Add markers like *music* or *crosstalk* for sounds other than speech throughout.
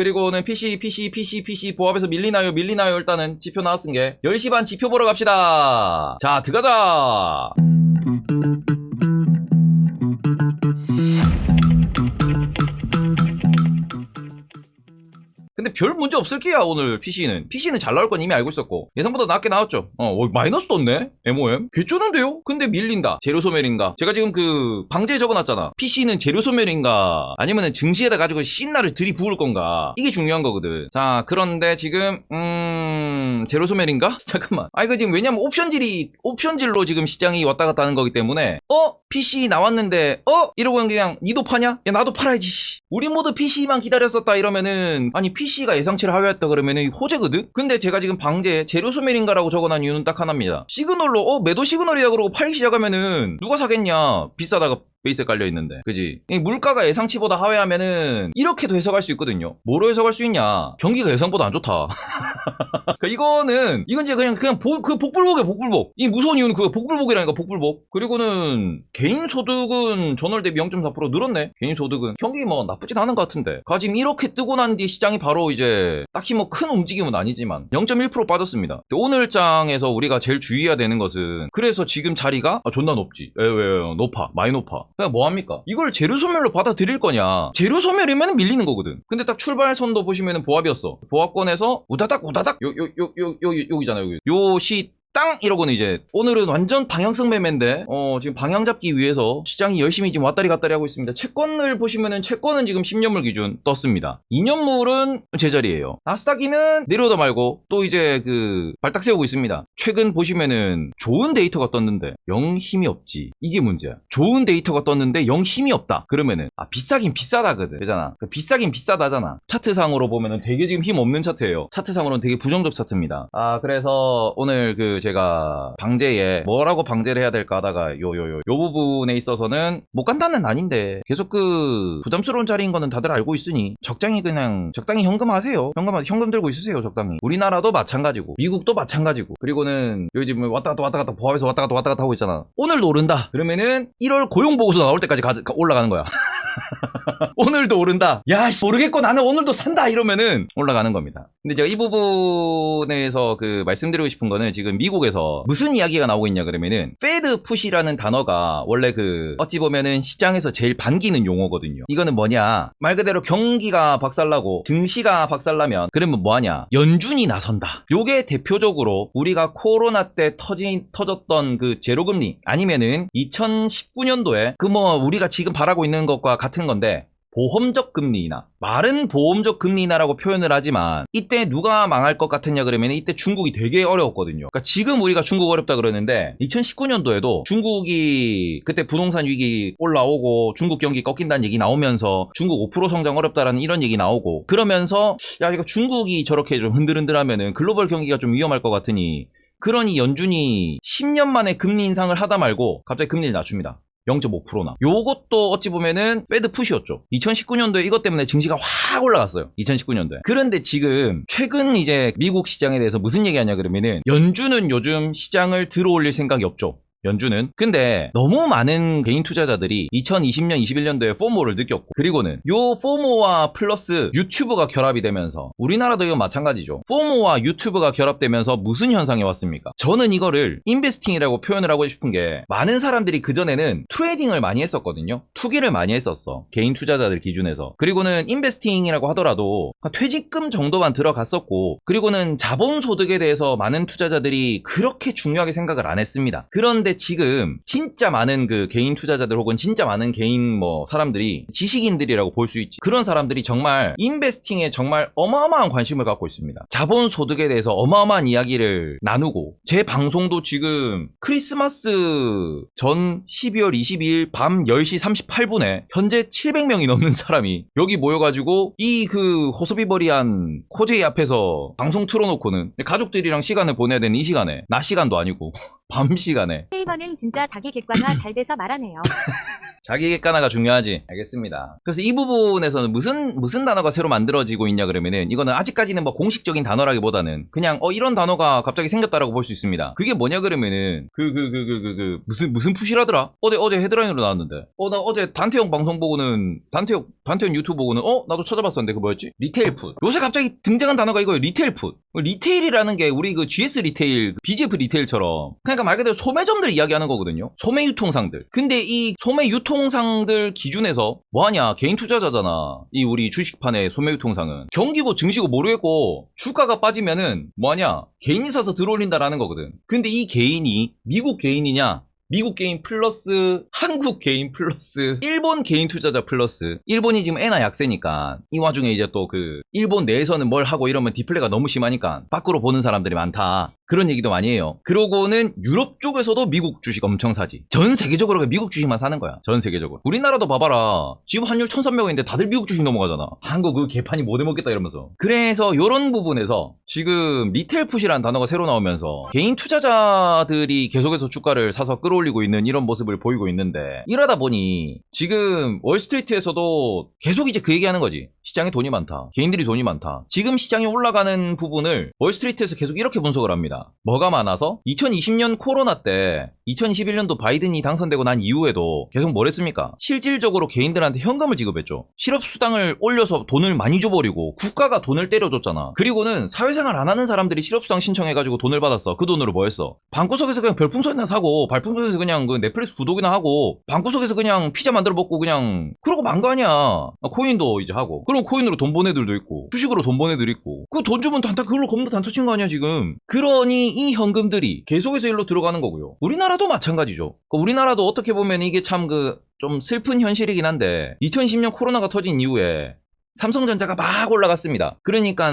그리고는 PC, PC, PC, PC 보합에서 밀리나요? 밀리나요? 일단은 지표 나왔은 게 10시 반 지표 보러 갑시다. 자, 들어가자. 별 문제 없을 게야 오늘 PC는 PC는 잘 나올 건 이미 알고 있었고 예상보다 낮게 나왔죠 어 어, 마이너스 떴네 MOM 개쩌는데요? 근데 밀린다 재료 소멸인가 제가 지금 그 방제에 적어놨잖아 PC는 재료 소멸인가 아니면은 증시에다 가지고 신나를 들이부을 건가 이게 중요한 거거든 자 그런데 지금 음 재료 소멸인가? *laughs* 잠깐만 아 이거 지금 왜냐면 옵션질이 옵션질로 지금 시장이 왔다 갔다 하는 거기 때문에 어? PC 나왔는데 어? 이러고 그냥 니도 파냐? 야 나도 팔아야지 씨. 우리 모두 PC만 기다렸었다 이러면은 아니 PC가 예상치를 하회했다 그러면은 호재거든? 근데 제가 지금 방제 재료 소멸인가라고 적어놓은 이유는 딱 하나입니다 시그널로 어 매도 시그널이다 그러고 팔기 시작하면은 누가 사겠냐 비싸다가 베이스에 깔려 있는데. 그지? 이 물가가 예상치보다 하회하면은 이렇게도 해석할 수 있거든요. 뭐로 해석할 수 있냐? 경기가 예상보다 안 좋다. *laughs* 그러니까 이거는 이건 이제 그냥 그냥 보- 그 복불복이야 복불복. 이 무서운 이유는 그 복불복이라니까 복불복. 그리고는 개인 소득은 전월 대비 0.4% 늘었네. 개인 소득은. 경기 뭐 나쁘진 않은 것 같은데. 가 지금 이렇게 뜨고 난 뒤 시장이 바로 이제 딱히 뭐 큰 움직임은 아니지만 0.1% 빠졌습니다. 오늘 장에서 우리가 제일 주의해야 되는 것은 그래서 지금 자리가 아, 존나 높지. 왜, 왜, 높아. 많이 높아 그냥 뭐 합니까? 이걸 재료 소멸로 받아들일 거냐? 재료 소멸이면 밀리는 거거든. 근데 딱 출발선도 보시면은 보합이었어. 보합권에서 우다닥 우다닥 요 요 요 요 요 여기잖아요 여기. 요시 땅? 이러고는 이제 오늘은 완전 방향성 매매인데 어 지금 방향 잡기 위해서 시장이 열심히 지금 왔다리 갔다리 하고 있습니다. 채권을 보시면은 채권은 지금 10년물 기준 떴습니다. 2년물은 제자리예요. 나스닥이는 내려오다 말고 또 이제 그 발딱 세우고 있습니다. 최근 보시면은 좋은 데이터가 떴는데 영 힘이 없지. 이게 문제야. 좋은 데이터가 떴는데 영 힘이 없다. 그러면은 아 비싸긴 비싸다거든. 되잖아. 그 비싸긴 비싸다잖아. 차트상으로 보면은 되게 지금 힘 없는 차트예요. 차트상으로는 되게 부정적 차트입니다. 아 그래서 오늘 그 제가 방제에 뭐라고 방제를 해야 될까 하다가 요요 요 요 부분에 있어서는 못 간다는 아닌데 계속 그 부담스러운 자리인 거는 다들 알고 있으니 적당히 그냥 적당히 현금하세요 현금 현금 들고 있으세요 적당히 우리나라도 마찬가지고 미국도 마찬가지고 그리고는 요즘 왔다 갔다 왔다 갔다 보합에서 왔다 갔다 왔다 갔다 하고 있잖아 오늘도 오른다 그러면은 1월 고용 보고서 나올 때까지 가- 가- 올라가는 거야 *laughs* 오늘도 오른다. 야, 씨, 모르겠고 나는 오늘도 산다. 이러면은 올라가는 겁니다. 근데 제가 이 부분에서 그 말씀드리고 싶은 거는 지금 미국에서 무슨 이야기가 나오고 있냐 그러면은 페드 푸시라는 단어가 원래 그 어찌 보면은 시장에서 제일 반기는 용어거든요. 이거는 뭐냐? 말 그대로 경기가 박살나고 증시가 박살나면 그러면 뭐하냐? 연준이 나선다. 요게 대표적으로 우리가 코로나 때 터진 터졌던 그 제로금리 아니면은 2019년도에 그 뭐 우리가 지금 바라고 있는 것과 같은 건데 보험적 금리나 말은 보험적 금리나라고 표현을 하지만 이때 누가 망할 것 같았냐 그러면 이때 중국이 되게 어려웠거든요. 그러니까 지금 우리가 중국 어렵다 그러는데 2019년도에도 중국이 그때 부동산 위기 올라오고 중국 경기 꺾인다는 얘기 나오면서 중국 5% 성장 어렵다라는 이런 얘기 나오고 그러면서 야 이거 중국이 저렇게 좀 흔들흔들하면은 글로벌 경기가 좀 위험할 것 같으니 그러니 연준이 10년 만에 금리 인상을 하다 말고 갑자기 금리를 낮춥니다. 0.5%나. 요것도 어찌 보면은 빼드 푸시였죠. 2019년도에 이것 때문에 증시가 확 올라갔어요. 2019년도에. 그런데 지금 최근 이제 미국 시장에 대해서 무슨 얘기하냐 그러면은 연준은 요즘 시장을 들어올릴 생각이 없죠. 연준은 근데 너무 많은 개인 투자자들이 2020년 21년도에 포모를 느꼈고 그리고는 요 포모와 플러스 유튜브가 결합이 되면서 우리나라도 이건 마찬가지죠. 포모와 유튜브가 결합되면서 무슨 현상이 왔습니까? 저는 이거를 인베스팅이라고 표현을 하고 싶은 게 많은 사람들이 그전에는 트레이딩을 많이 했었거든요. 투기를 많이 했었어 개인 투자자들 기준에서. 그리고는 인베스팅이라고 하더라도 한 퇴직금 정도만 들어갔었고 그리고는 자본 소득에 대해서 많은 투자자들이 그렇게 중요하게 생각을 안 했습니다. 그런데 지금 진짜 많은 그 개인 투자자들 혹은 진짜 많은 개인 뭐 사람들이 지식인들이라고 볼 수 있지. 그런 사람들이 정말 인베스팅에 정말 어마어마한 관심을 갖고 있습니다. 자본 소득에 대해서 어마어마한 이야기를 나누고 제 방송도 지금 크리스마스 전 12월 22일 밤 10시 38분에 현재 700명이 넘는 사람이 여기 모여가지고 이 그 호소비버리한 코제이 앞에서 방송 틀어놓고는 가족들이랑 시간을 보내야 되는 이 시간에 낮 시간도 아니고 밤 시간에 페이버는 진짜 자기 객관화 잘 돼서 말하네요. *laughs* 자기 객관화가 중요하지. 알겠습니다. 그래서 이 부분에서는 무슨 무슨 단어가 새로 만들어지고 있냐 그러면은 이거는 아직까지는 뭐 공식적인 단어라기보다는 그냥 어 이런 단어가 갑자기 생겼다라고 볼 수 있습니다. 그게 뭐냐 그러면은 그 그 그 그그 무슨 무슨 푸시라더라? 어제 어제 헤드라인으로 나왔는데. 어 나 어제 단태형 방송 보고는 단태형 단태형 유튜브 보고는 어 나도 찾아봤었는데 그 뭐였지? 리테일 푸드. 요새 갑자기 등장한 단어가 이거예요. 리테일 푸드. 리테일이라는 게 우리 그 GS 리테일, 그 BGF 리테일처럼 그 러니까 말 그대로 소매점들 이야기하는 거거든요. 소매 유통상들. 근데 이 소매 유통상들 기준에서 뭐하냐? 개인 투자자잖아. 이 우리 주식판의 소매 유통상은 경기고 증시고 모르겠고 주가가 빠지면은 뭐하냐? 개인이 사서 들어올린다라는 거거든. 근데 이 개인이 미국 개인이냐? 미국 개인 플러스 한국 개인 플러스 일본 개인 투자자 플러스 일본이 지금 엔화 약세니까 이 와중에 이제 또 그 일본 내에서는 뭘 하고 이러면 디플레가 너무 심하니까 밖으로 보는 사람들이 많다 그런 얘기도 많이 해요. 그러고는 유럽 쪽에서도 미국 주식 엄청 사지. 전 세계적으로 미국 주식만 사는 거야. 전 세계적으로. 우리나라도 봐봐라. 지금 환율 1300원인데 다들 미국 주식 넘어가잖아. 한국 그 개판이 못 해먹겠다 이러면서. 그래서 요런 부분에서 지금 리테일 푸시라는 단어가 새로 나오면서 개인 투자자들이 계속해서 주가를 사서 끌어올리고 있는 이런 모습을 보이고 있는데 이러다 보니 지금 월스트리트에서도 계속 이제 그 얘기하는 거지. 시장에 돈이 많다. 개인들이 돈이 많다. 지금 시장이 올라가는 부분을 월스트리트에서 계속 이렇게 분석을 합니다 뭐가 많아서? 2020년 코로나 때 2021년도 바이든이 당선되고 난 이후에도 계속 뭘 했습니까? 실질적으로 개인들한테 현금을 지급했죠. 실업수당을 올려서 돈을 많이 줘버리고 국가가 돈을 때려줬잖아. 그리고는 사회생활 안 하는 사람들이 실업수당 신청해가지고 돈을 받았어. 그 돈으로 뭐 했어? 방구석에서 그냥 별풍선이나 사고 발풍선에서 그냥 그 넷플릭스 구독이나 하고 방구석에서 그냥 피자 만들어 먹고 그냥 그러고 만거 아니야. 아, 코인도 이제 하고. 그럼 코인으로 돈 번 애들도 있고 주식으로 돈 번 애들 있고. 그 돈 주면 단타 그걸로 겁나 단타 친 거 아니야 지금. 그러니 이 현금들이 계속해서 일로 들어가는 거고요. 우리나라도 마찬가지죠. 그 우리나라도 어떻게 보면 이게 참그 좀 슬픈 현실이긴 한데 2020년 코로나가 터진 이후에 삼성전자가 막 올라갔습니다. 그러니까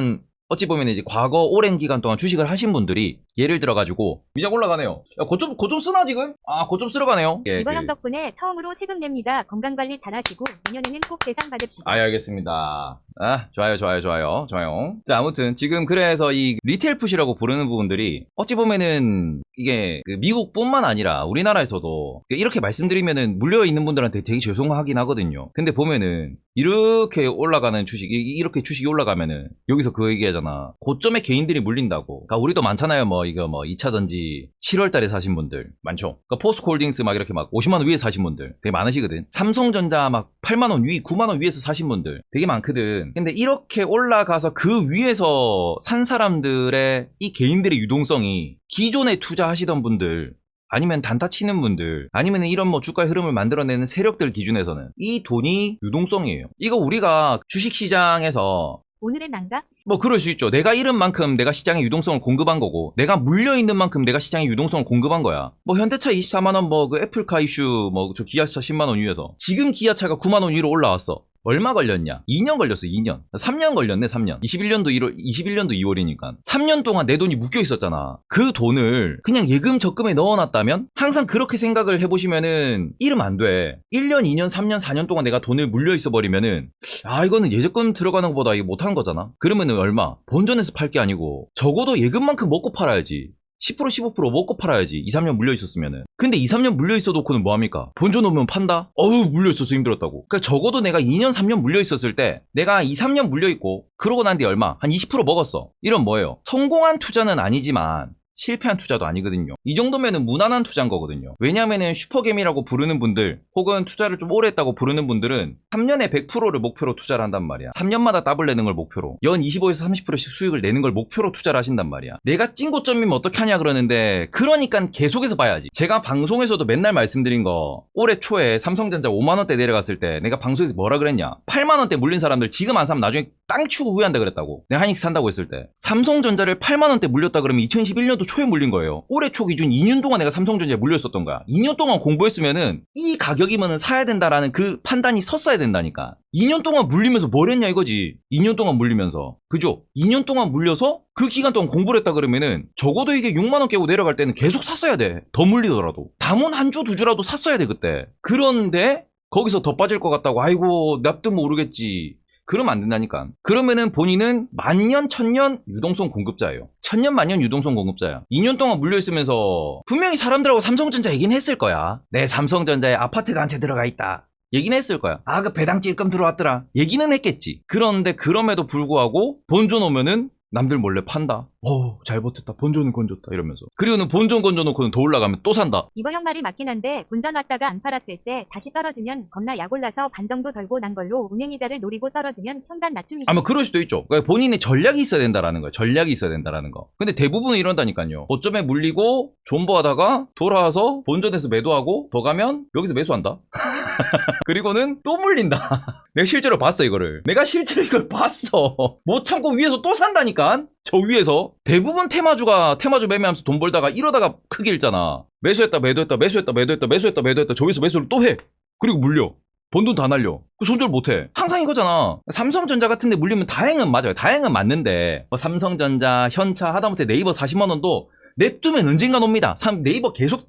어찌 보면 이제 과거 오랜 기간 동안 주식을 하신 분들이 예를 들어가지고 미장 올라가네요. 야, 고점 고점 쓰나 지금? 아, 고점 쓰러 가네요. 예, 이번 그- 형 덕분에 처음으로 세금 냅니다. 건강관리 잘하시고 내년에는 꼭 대상 받읍시다. 아, 예, 알겠습니다. 아, 좋아요, 좋아요, 좋아요, 좋아요. 자, 아무튼 지금 그래서 이 리테일 푸시라고 부르는 부분들이 어찌 보면은 이게 그 미국뿐만 아니라 우리나라에서도 이렇게 말씀드리면은 물려 있는 분들한테 되게 죄송하긴 하거든요. 근데 보면은 이렇게 올라가는 주식이 이렇게 주식이 올라가면은 여기서 그 얘기하잖아. 고점에 개인들이 물린다고. 그러니까 우리도 많잖아요. 뭐 이거 뭐 2차 전지 7월 달에 사신 분들 많죠. 그러니까 포스코홀딩스 막 이렇게 막 50만 원 위에 사신 분들 되게 많으시거든. 삼성전자 막 8만 원 위, 9만 원 위에서 사신 분들 되게 많거든. 근데 이렇게 올라가서 그 위에서 산 사람들의 이 개인들의 유동성이 기존에 투자하시던 분들 아니면 단타 치는 분들, 아니면 이런 뭐 주가의 흐름을 만들어내는 세력들 기준에서는 이 돈이 유동성이에요. 이거 우리가 주식시장에서 오늘은 난가? 뭐 그럴 수 있죠. 내가 잃은 만큼 내가 시장에 유동성을 공급한 거고, 내가 물려 있는 만큼 내가 시장에 유동성을 공급한 거야. 뭐 현대차 24만 원, 뭐 그 애플카 이슈, 뭐 저 기아차 10만 원 위에서 지금 기아차가 9만 원 위로 올라왔어. 얼마 걸렸냐? 2년 걸렸어, 2년. 3년 걸렸네, 3년. 21년도 1월, 21년도 2월이니까. 3년 동안 내 돈이 묶여 있었잖아. 그 돈을 그냥 예금 적금에 넣어놨다면 항상 그렇게 생각을 해보시면은 잃으면 안 돼. 1년, 2년, 3년, 4년 동안 내가 돈을 물려 있어 버리면은 아, 이거는 예적금 들어가는 것보다 이게 못한 거잖아? 그러면은 얼마? 본전에서 팔 게 아니고 적어도 예금만큼 먹고 팔아야지. 10% 15% 먹고 팔아야지 2, 3년 물려 있었으면은 근데 2, 3년 물려 있어 놓고는 뭐합니까 본전 오면 판다? 어우 물려 있어서 힘들었다고 그러니까 적어도 내가 2년 3년 물려 있었을 때 내가 2, 3년 물려 있고 그러고 난 뒤에 얼마? 한 20% 먹었어 이런 뭐예요? 성공한 투자는 아니지만 실패한 투자도 아니거든요. 이 정도면은 무난한 투자인 거거든요. 왜냐면은 슈퍼겜이라고 부르는 분들, 혹은 투자를 좀 오래 했다고 부르는 분들은 3년에 100%를 목표로 투자를 한단 말이야. 3년마다 더블 내는 걸 목표로. 연 25에서 30%씩 수익을 내는 걸 목표로 투자를 하신단 말이야. 내가 찐고점이면 어떻게 하냐 그러는데, 그러니까 계속해서 봐야지. 제가 방송에서도 맨날 말씀드린 거, 올해 초에 삼성전자 5만 원대 내려갔을 때, 내가 방송에서 뭐라 그랬냐. 8만 원대 물린 사람들 지금 안 사면 나중에 땅 치고 후회한다 그랬다고. 내가 하이닉스 산다고 했을 때. 삼성전자를 8만 원대 물렸다 그러면 2021년도 초에 물린 거예요. 올해 초 기준 2년 동안 내가 삼성전자에 물렸었던 거야. 2년 동안 공부했으면은 이 가격이면은 사야 된다라는 그 판단이 섰어야 된다니까. 2년 동안 물리면서 뭘 했냐 이거지. 2년 동안 물리면서. 그죠? 2년 동안 물려서 그 기간 동안 공부를 했다 그러면은 적어도 이게 6만원 깨고 내려갈 때는 계속 샀어야 돼. 더 물리더라도. 담은 한 주 두 주라도 샀어야 돼 그때. 그런데 거기서 더 빠질 것 같다고 아이고 납도 모르겠지. 그러면 안 된다니까. 그러면은 본인은 만년, 천년 유동성 공급자예요. 천년 만년 유동성 공급자야. 2년 동안 물려있으면서 분명히 사람들하고 삼성전자 얘기는 했을 거야. 내 삼성전자에 아파트가 한 채 들어가 있다. 얘기는 했을 거야. 아, 그 배당 찔끔 들어왔더라. 얘기는 했겠지. 그런데 그럼에도 불구하고 본전 오면은 남들 몰래 판다. 어, 잘 버텼다. 본전은 건졌다. 이러면서. 그리고는 본전 건져놓고는 더 올라가면 또 산다. 이거 형 말이 맞긴 한데 본전 왔다가 안 팔았을 때 다시 떨어지면 겁나 약 올라서 반 정도 덜고 난 걸로 운행이자를 노리고 떨어지면 평단 낮춤이 아마 그럴 수도 있죠. 그러니까 본인의 전략이 있어야 된다라는 거예요. 전략이 있어야 된다라는 거. 근데 대부분은 이런다니까요. 고점에 물리고 존버하다가 돌아와서 본전에서 매도하고 더 가면 여기서 매수한다. *laughs* 그리고는 또 물린다. *laughs* 내가 실제로 봤어 이거를. 내가 실제로 이걸 봤어. 못 참고 위에서 또 산다니까. 저 위에서 대부분 테마주가 테마주 매매하면서 돈 벌다가 이러다가 크게 잃잖아. 매수했다 매도했다 매수했다 매도했다 매수했다 매도했다 저 위에서 매수를 또 해. 그리고 물려. 번 돈 다 날려. 그 손절 못 해. 항상 이거잖아. 삼성전자 같은데 물리면 다행은 맞아요. 다행은 맞는데 뭐 삼성전자, 현차, 하다못해 네이버 40만 원도 냅두면 언젠간 옵니다. 삼- 네이버 계속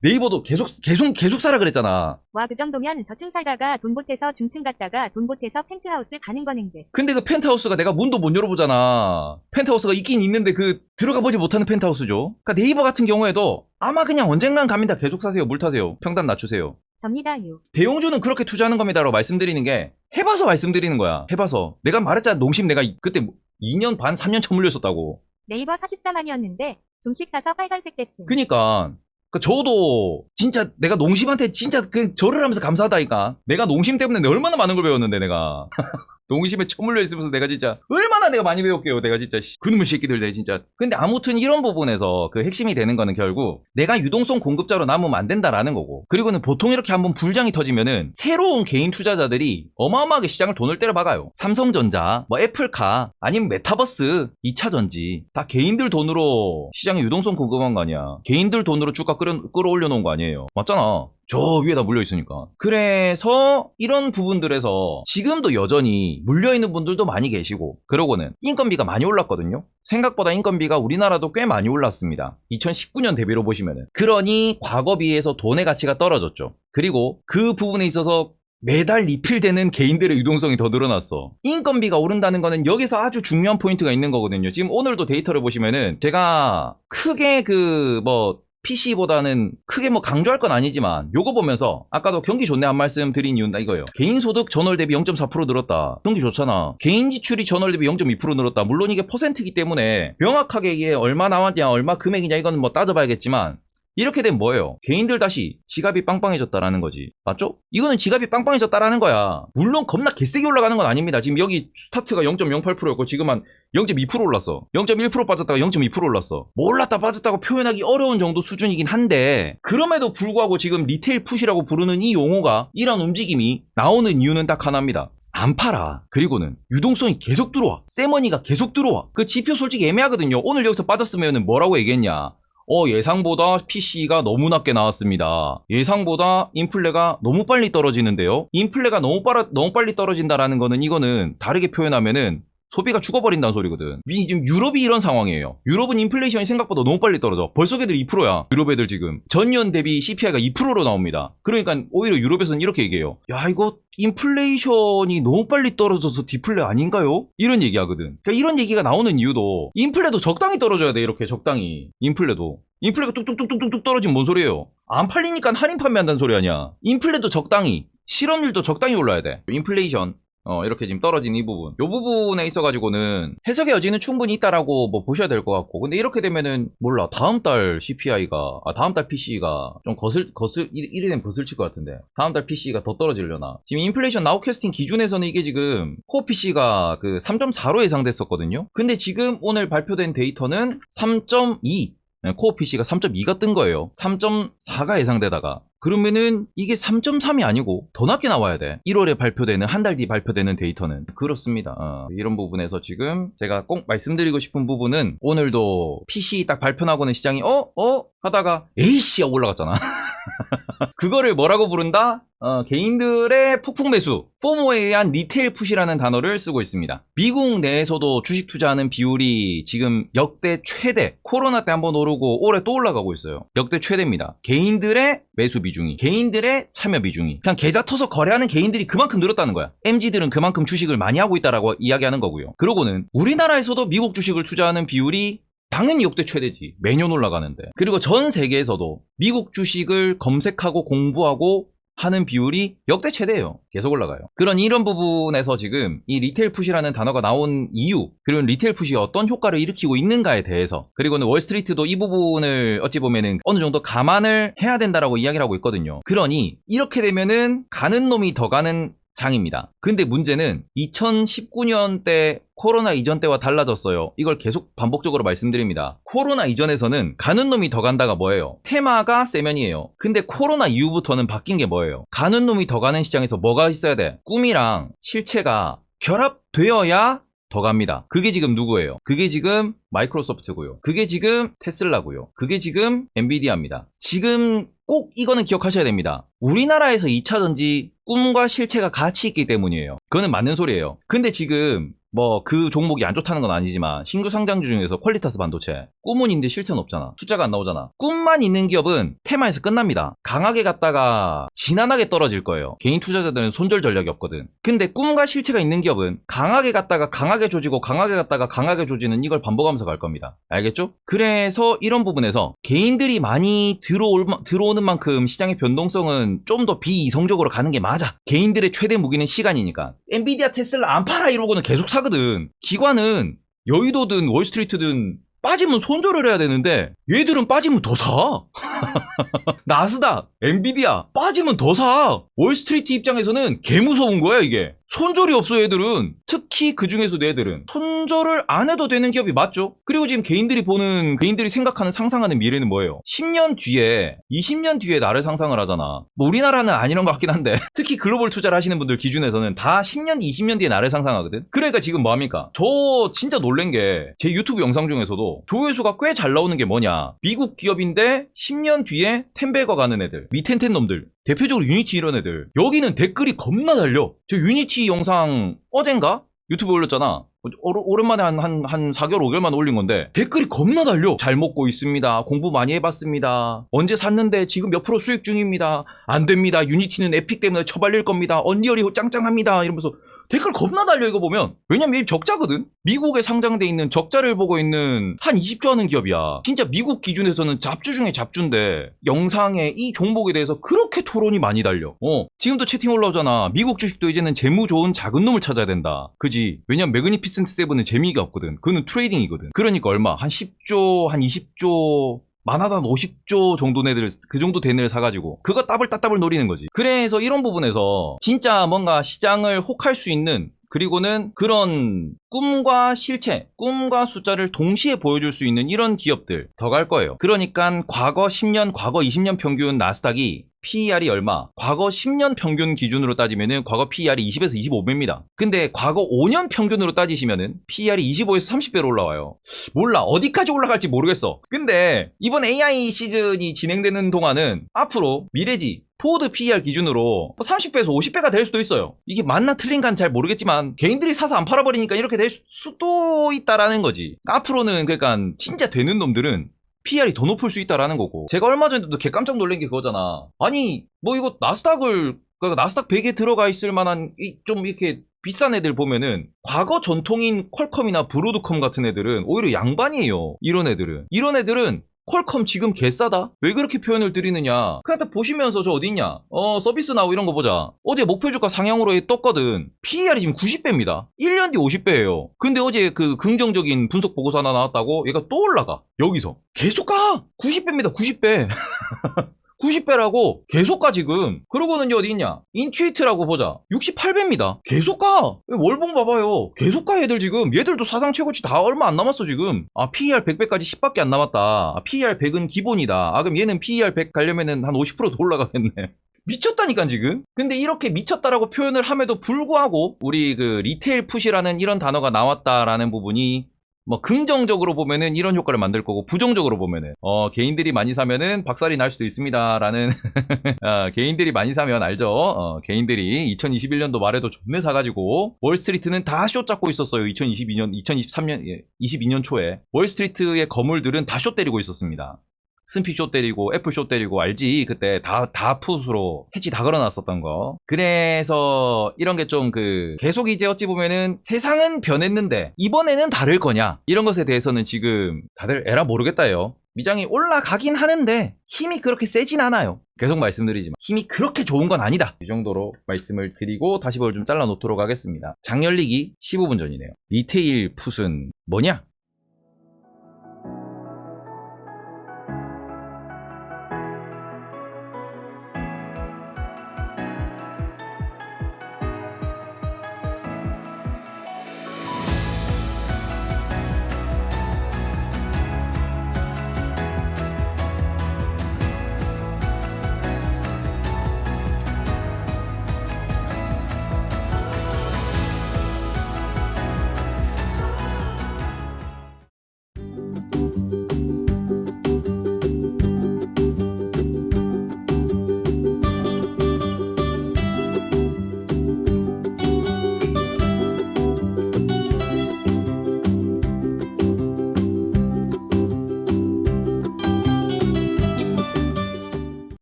네, 네이버도 계속 계속 계속 사라 그랬잖아. 와 그 정도면 저층 살다가 돈 보태서 중층 갔다가 돈 보태서 펜트하우스 가는 거는데 근데 그 펜트하우스가 내가 문도 못 열어보잖아. 펜트하우스가 있긴 있는데 그 들어가 보지 못하는 펜트하우스죠. 그러니까 네이버 같은 경우에도 아마 그냥 언젠간 갑니다. 계속 사세요. 물 타세요. 평단 낮추세요. 접니다 유. 대용주는 그렇게 투자하는 겁니다라고 말씀드리는 게 해봐서 말씀드리는 거야. 해봐서. 내가 말했잖아. 농심 내가 이- 그때 2년 반, 3년 차 물렸었다고. 네이버 44만이었는데 중식 사서 빨간색 됐음. 그니까. 그 저도 진짜 내가 농심한테 진짜 그 절을 하면서 감사하다니까. 내가 농심 때문에 얼마나 많은 걸 배웠는데 내가. *laughs* 농심에 처물려 있으면서 내가 진짜 얼마나 내가 많이 배웠게요. 내가 진짜 씨, 그놈의 새끼들 내 진짜. 근데 아무튼 이런 부분에서 그 핵심이 되는 거는 결국 내가 유동성 공급자로 남으면 안 된다라는 거고. 그리고는 보통 이렇게 한번 불장이 터지면은 새로운 개인 투자자들이 어마어마하게 시장을 돈을 때려 박아요. 삼성전자, 뭐 애플카, 아니면 메타버스, 2차 전지 다 개인들 돈으로 시장에 유동성 공급한 거 아니야. 개인들 돈으로 주가 끌어, 끌어올려 놓은 거 아니에요. 맞잖아. 저 위에다 물려 있으니까. 그래서 이런 부분들에서 지금도 여전히 물려 있는 분들도 많이 계시고 그러고는 인건비가 많이 올랐거든요. 생각보다 인건비가 우리나라도 꽤 많이 올랐습니다. 2019년 대비로 보시면은. 그러니 과거 비해서 돈의 가치가 떨어졌죠. 그리고 그 부분에 있어서 매달 리필되는 개인들의 유동성이 더 늘어났어. 인건비가 오른다는 거는 여기서 아주 중요한 포인트가 있는 거거든요. 지금 오늘도 데이터를 보시면은 제가 크게 그 뭐 PC보다는 크게 뭐 강조할 건 아니지만 요거 보면서 아까도 경기 좋네 한 말씀 드린 이유는 이거예요. 개인 소득 전월 대비 0.4% 늘었다. 경기 좋잖아. 개인 지출이 전월 대비 0.2% 늘었다. 물론 이게 퍼센트이기 때문에 명확하게 이게 얼마 나왔냐 얼마 금액이냐 이건 뭐 따져봐야겠지만 이렇게 되면 뭐예요? 개인들 다시 지갑이 빵빵해졌다라는 거지. 맞죠? 이거는 지갑이 빵빵해졌다라는 거야. 물론 겁나 개세게 올라가는 건 아닙니다. 지금 여기 스타트가 0.08%였고 지금 한 0.2% 올랐어. 0.1% 빠졌다가 0.2% 올랐어. 뭐 올랐다 빠졌다고 표현하기 어려운 정도 수준이긴 한데 그럼에도 불구하고 지금 리테일 푸시라고 부르는 이 용어가 이런 움직임이 나오는 이유는 딱 하나입니다. 안 팔아. 그리고는 유동성이 계속 들어와. 세머니가 계속 들어와. 그 지표 솔직히 애매하거든요. 오늘 여기서 빠졌으면 뭐라고 얘기했냐. 어, 예상보다 PC가 너무 낮게 나왔습니다. 예상보다 인플레가 너무 빨리 떨어지는데요. 인플레가 너무, 빨아, 너무 빨리 떨어진다라는 거는 이거는 다르게 표현하면은 소비가 죽어버린다는 소리거든. 미- 지금 유럽이 이런 상황이에요. 유럽은 인플레이션이 생각보다 너무 빨리 떨어져. 벌써 걔들 2%야. 유럽 애들 지금. 전년 대비 CPI가 2%로 나옵니다. 그러니까 오히려 유럽에서는 이렇게 얘기해요. 야, 이거 인플레이션이 너무 빨리 떨어져서 디플레 아닌가요? 이런 얘기 하거든. 그러니까 이런 얘기가 나오는 이유도 인플레도 적당히 떨어져야 돼. 이렇게 적당히. 인플레도. 인플레가 뚝뚝뚝뚝뚝 떨어지면 뭔 소리예요? 안 팔리니까 할인 판매한다는 소리 아니야. 인플레도 적당히. 실업률도 적당히 올라야 돼. 인플레이션. 어, 이렇게 지금 떨어진 이 부분. 요 부분에 있어가지고는 해석의 여지는 충분히 있다라고 뭐 보셔야 될 것 같고. 근데 이렇게 되면은, 몰라. 다음 달 CPI가, 아, 다음 달 PC가 좀 거슬, 거슬, 이- 이래 되면 거슬칠 것 같은데. 다음 달 PC가 더 떨어지려나. 지금 인플레이션 나우캐스팅 기준에서는 이게 지금 코어 PC가 그 3.4로 예상됐었거든요. 근데 지금 오늘 발표된 데이터는 3.2. 네, 코어 PC가 3.2가 뜬 거예요. 3.4가 예상되다가. 그러면은 이게 3.3이 아니고 더 낮게 나와야 돼. 1월에 발표되는 한 달 뒤 발표되는 데이터는 그렇습니다. 어, 이런 부분에서 지금 제가 꼭 말씀드리고 싶은 부분은 오늘도 PC 딱 발표 나고는 시장이 어? 어? 하다가 에이씨 올라갔잖아. *laughs* 그거를 뭐라고 부른다? 어, 개인들의 폭풍 매수, 포모에 의한 리테일 푸시라는 단어를 쓰고 있습니다. 미국 내에서도 주식 투자하는 비율이 지금 역대 최대, 코로나 때 한번 오르고 올해 또 올라가고 있어요. 역대 최대입니다. 개인들의 매수 비중이, 개인들의 참여 비중이. 그냥 계좌 터서 거래하는 개인들이 그만큼 늘었다는 거야. MG들은 그만큼 주식을 많이 하고 있다라고 이야기하는 거고요. 그러고는 우리나라에서도 미국 주식을 투자하는 비율이 당연히 역대 최대지. 매년 올라가는데. 그리고 전 세계에서도 미국 주식을 검색하고 공부하고 하는 비율이 역대 최대예요. 계속 올라가요. 그런 이런 부분에서 지금 이 리테일 푸시라는 단어가 나온 이유, 그리고 리테일 푸시 어떤 효과를 일으키고 있는가에 대해서, 그리고는 월스트리트도 이 부분을 어찌 보면은 어느 정도 감안을 해야 된다라고 이야기를 하고 있거든요. 그러니 이렇게 되면은 가는 놈이 더 가는 장입니다. 근데 문제는 2019년 때 코로나 이전 때와 달라졌어요. 이걸 계속 반복적으로 말씀드립니다. 코로나 이전에서는 가는 놈이 더 간다가 뭐예요? 테마가 세면이에요. 근데 코로나 이후부터는 바뀐 게 뭐예요? 가는 놈이 더 가는 시장에서 뭐가 있어야 돼? 꿈이랑 실체가 결합되어야 더 갑니다. 그게 지금 누구예요? 그게 지금 마이크로소프트고요. 그게 지금 테슬라고요. 그게 지금 엔비디아입니다. 지금 꼭 이거는 기억하셔야 됩니다. 우리나라에서 2차 전지 꿈과 실체가 같이 있기 때문이에요. 그거는 맞는 소리예요. 근데 지금 뭐 그 종목이 안 좋다는 건 아니지만 신규 상장주 중에서 퀄리타스 반도체 꿈은 있는데 실체는 없잖아. 숫자가 안 나오잖아. 꿈만 있는 기업은 테마에서 끝납니다. 강하게 갔다가 지난하게 떨어질 거예요. 개인 투자자들은 손절 전략이 없거든. 근데 꿈과 실체가 있는 기업은 강하게 갔다가 강하게 조지고 강하게 갔다가 강하게 조지는 이걸 반복하면서 갈 겁니다. 알겠죠? 그래서 이런 부분에서 개인들이 많이 들어올, 마- 들어오는 만큼 시장의 변동성은 좀 더 비이성적으로 가는 게 맞아. 개인들의 최대 무기는 시간이니까. 엔비디아 테슬라 안 팔아 이러고는 계속 사 거든. 기관은 여의도든 월스트리트든 빠지면 손절을 해야 되는데 얘들은 빠지면 더 사. *laughs* 나스닥, 엔비디아 빠지면 더 사. 월스트리트 입장에서는 개 무서운 거야 이게. 손절이 없어 얘들은. 특히 그 중에서도 얘들은 손절을 안 해도 되는 기업이 맞죠? 그리고 지금 개인들이 보는 개인들이 생각하는 상상하는 미래는 뭐예요? 10년 뒤에 20년 뒤에 나를 상상을 하잖아. 뭐 우리나라는 아니런 것 같긴 한데 *laughs* 특히 글로벌 투자를 하시는 분들 기준에서는 다 10년, 20년 뒤에 나를 상상하거든. 그러니까 지금 뭐 합니까? 저 진짜 놀란 게 제 유튜브 영상 중에서도 조회수가 꽤 잘 나오는 게 뭐냐? 미국 기업인데 10년 뒤에 텐베거 가는 애들, 미텐텐 놈들, 대표적으로 유니티 이런 애들. 여기는 댓글이 겁나 달려. 저 유니티 영상 어젠가? 유튜브 올렸잖아. 오랜만에 한, 한, 한 4개월, 5개월 만에 올린 건데, 댓글이 겁나 달려. 잘 먹고 있습니다. 공부 많이 해봤습니다. 언제 샀는데 지금 몇 프로 수익 중입니다. 안 됩니다. 유니티는 에픽 때문에 처발릴 겁니다. 언리얼이 짱짱합니다. 이러면서 댓글 겁나 달려 이거 보면. 왜냐면 얘 적자거든? 미국에 상장돼 있는 적자를 보고 있는 한 20조 하는 기업이야. 진짜 미국 기준에서는 잡주 중에 잡주인데 영상에 이 종목에 대해서 그렇게 토론이 많이 달려. 어 지금도 채팅 올라오잖아. 미국 주식도 이제는 재무 좋은 작은 놈을 찾아야 된다. 그지? 왜냐면 매그니피센트 세븐은 재미가 없거든. 그거는 트레이딩이거든. 그러니까 얼마? 한 10조 한 20조 한 50조 정도 애들 그 정도 된 애를 사가지고 그거 따블 따따블 노리는 거지 그래서 이런 부분에서 진짜 뭔가 시장을 혹할 수 있는 그리고는 그런 꿈과 실체, 꿈과 숫자를 동시에 보여줄 수 있는 이런 기업들 더 갈 거예요. 그러니까 과거 10년, 과거 20년 평균 나스닥이 PER이 얼마? 과거 10년 평균 기준으로 따지면은 과거 PER이 20에서 25배입니다. 근데 과거 5년 평균으로 따지시면은 PER이 25에서 30배로 올라와요. 몰라. 어디까지 올라갈지 모르겠어. 근데 이번 AI 시즌이 진행되는 동안은 앞으로 미래지 포워드 PER 기준으로 30배에서 50배가 될 수도 있어요. 이게 맞나 틀린가는 잘 모르겠지만 개인들이 사서 안 팔아버리니까 이렇게 될 수도 있다라는 거지. 앞으로는 그러니까 진짜 되는 놈들은 PR이 더 높을 수 있다라는 거고. 제가 얼마 전에도 개 깜짝 놀란 게 그거잖아. 아니 뭐 이거 나스닥을 그러니까 나스닥 100에 들어가 있을 만한 이 좀 이렇게 비싼 애들 보면은 과거 전통인 퀄컴이나 브로드컴 같은 애들은 오히려 양반이에요. 이런 애들은. 이런 애들은 퀄컴 지금 개싸다? 왜 그렇게 표현을 드리느냐? 딱 보시면서 저 어딨냐? 어, 서비스 나우 이런 거 보자. 어제 목표 주가 상향으로 떴거든. PER이 지금 90배입니다. 1년 뒤 50배예요. 근데 어제 그 긍정적인 분석 보고서 하나 나왔다고 얘가 또 올라가. 여기서. 계속 가! 90배입니다. 90배. *laughs* 90배라고 계속 가 지금. 그러고는 어디 있냐? 인투이트라고 보자. 68배입니다. 계속 가! 월봉 봐봐요. 계속 가 얘들 지금. 얘들도 사상 최고치 다 얼마 안 남았어 지금. 아 PER 100배까지 10밖에 안 남았다. 아, PER 100은 기본이다. 아 그럼 얘는 PER 100 가려면은 한 50%더 올라가겠네. *laughs* 미쳤다니까 지금. 근데 이렇게 미쳤다라고 표현을 함에도 불구하고 우리 그 리테일 푸시라는 이런 단어가 나왔다라는 부분이 뭐 긍정적으로 보면은 이런 효과를 만들 거고 부정적으로 보면은 어 개인들이 많이 사면은 박살이 날 수도 있습니다라는 어, *laughs* 개인들이 많이 사면 알죠? 어, 개인들이 2021년도 말에도 존내 사가지고 월스트리트는 다 쇼 잡고 있었어요. 2022년 2023년 예, 22년 초에. 월스트리트의 거물들은 다 쇼 때리고 있었습니다 스피 쇼 때리고 애플 쇼 때리고 알지? 그때 다다 풋으로 해치 다 걸어놨었던 거. 그래서 이런 게 좀 그 계속 이제 어찌 보면은 세상은 변했는데 이번에는 다를 거냐? 이런 것에 대해서는 지금 다들 에라 모르겠다요. 미장이 올라가긴 하는데 힘이 그렇게 세진 않아요. 계속 말씀드리지만 힘이 그렇게 좋은 건 아니다. 이 정도로 말씀을 드리고 다시 볼좀 잘라 놓도록 하겠습니다. 장열리기 15분 전이네요. 리테일 풋은 뭐냐